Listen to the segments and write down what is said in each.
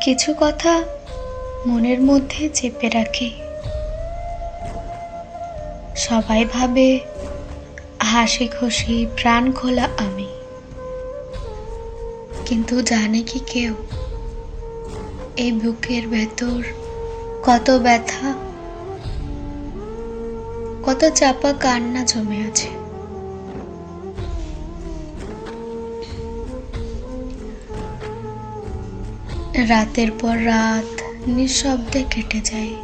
কিছু কথা মনের মধ্যে চেপে রাখি। সবাই ভাবে, হাসি খুশি, প্রাণ খোলা আমি। কিন্তু জানে কি কেউ, এই বুকের ভেতর কত ব্যথা, কত চাপা কান্না জমে আছে। রাতের পর রাত নিঃশব্দে কেটে যায়।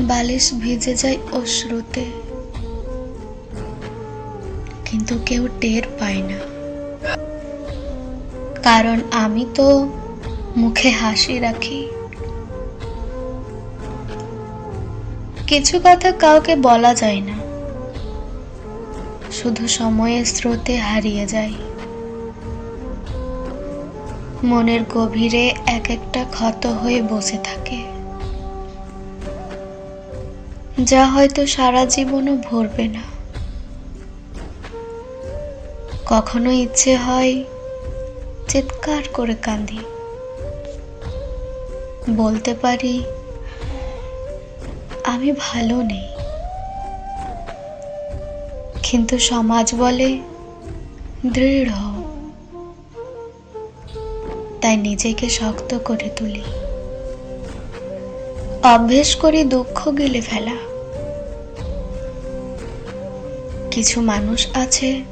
বালিশ ভিজে যায় অশ্রুতে। কিন্তু কেউ টের পায় না। কারণ আমি তো মুখে হাসি রাখি। কিছু কথা কাউকে বলা যায় না। শুধু সময়ের স্রোতে হারিয়ে যায়। মনের গভীরে এক একটা ক্ষত হয়ে বসে থাকে। যা হয়তো সারা জীবনও ভরবে না। কখনো ইচ্ছে হয় চিৎকার করে কাঁদি। বলতে পারি, আমি ভালো নেই। কিন্তু সমাজ বলে, দৃঢ়। তাই নিজেকে শক্ত করে তুলি। অভ্যেস করি দুঃখ গিলে ফেলা। কিছু মানুষ আছে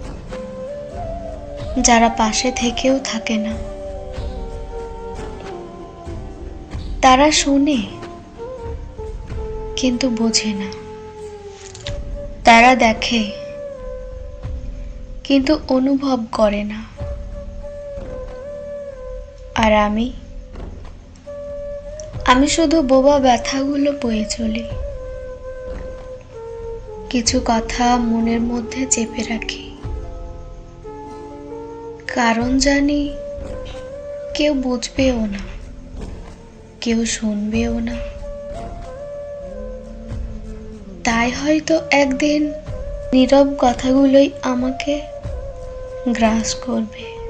যারা পাশে থেকেও থাকে না। তারা শোনে কিন্তু বোঝে না। তারা দেখে কিন্তু অনুভব করে না। আর আমি? আমি শুধু বোবা ব্যথাগুলো বয়ে চলি। কিছু কথা মনের মধ্যে চেপে রাখি। কারণ জানি কেউ বুঝবেও না, কেউ শুনবেও না। তাই হয়তো একদিন নীরব কথাগুলোই আমাকে গ্রাস করবে।